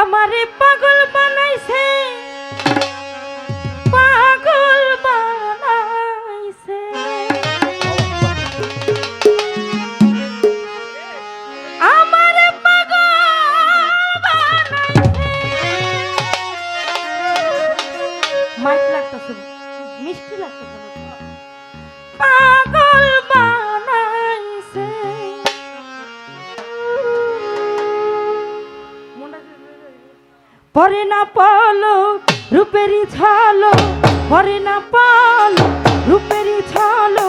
আমারে পাগল বানাইছে। পরে না পালো রূপেরই ছালো পরে না পালো রূপেরই ছালো।